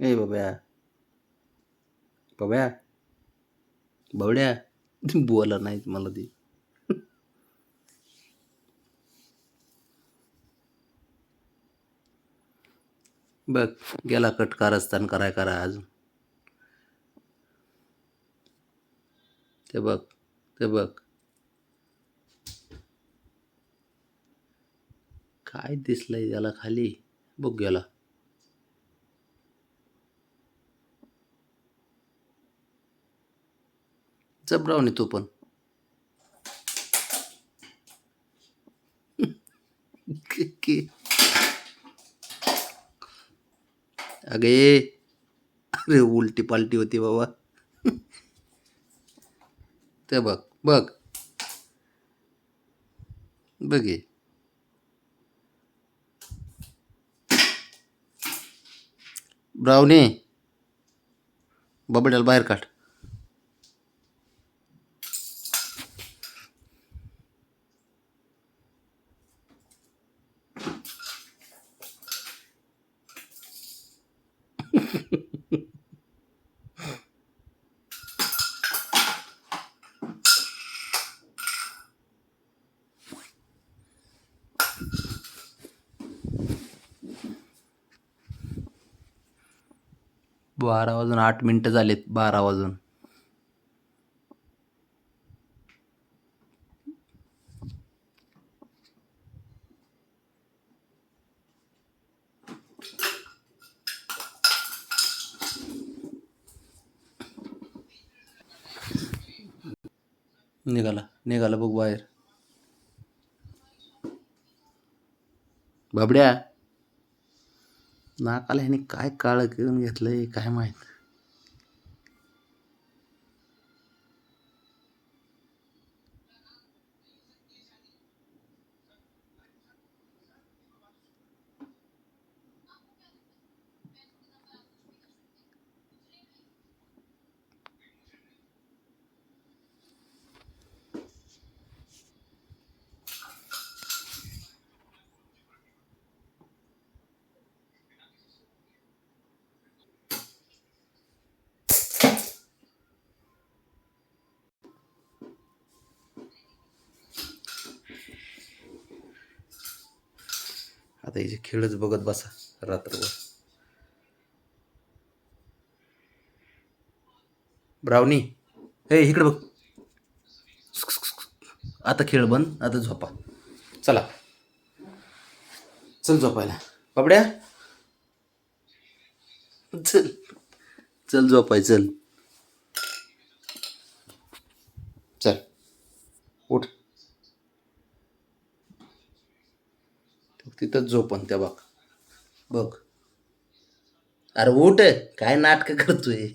ए बाब्या बाब्या बावड्या बोला नाही मला ती बघ गेला कट कारस्थान कराय करा अजून. ते बघ ते बघ. काय दिसलंय त्याला खाली? बघ गेला जबरावणी तू पण. अगे. अरे उलटी पालटी होती बाबा. ते बघ बघ. बघ हे. ब्राउनी बाहेर काढ. बारा वाजून आठ मिनटं झालेत बारा वाजून. निघाला निघाला बघ बाहेर. बाबड्या नाकाला ह्याने काय काळं घेऊन घेतलंय काय माहीत? आता हिचे खेळच बघत बसा रात्रभर. ब्राउनी हे इकडे बघ. आता खेळ बंद आता झोपा. चला. चल झोपायला. बाबड्या? चल. चल झोपाय चल. चल. तिथंच झोपन त्या बघ. बघ. अरे उठ काय नाटकं करतोय.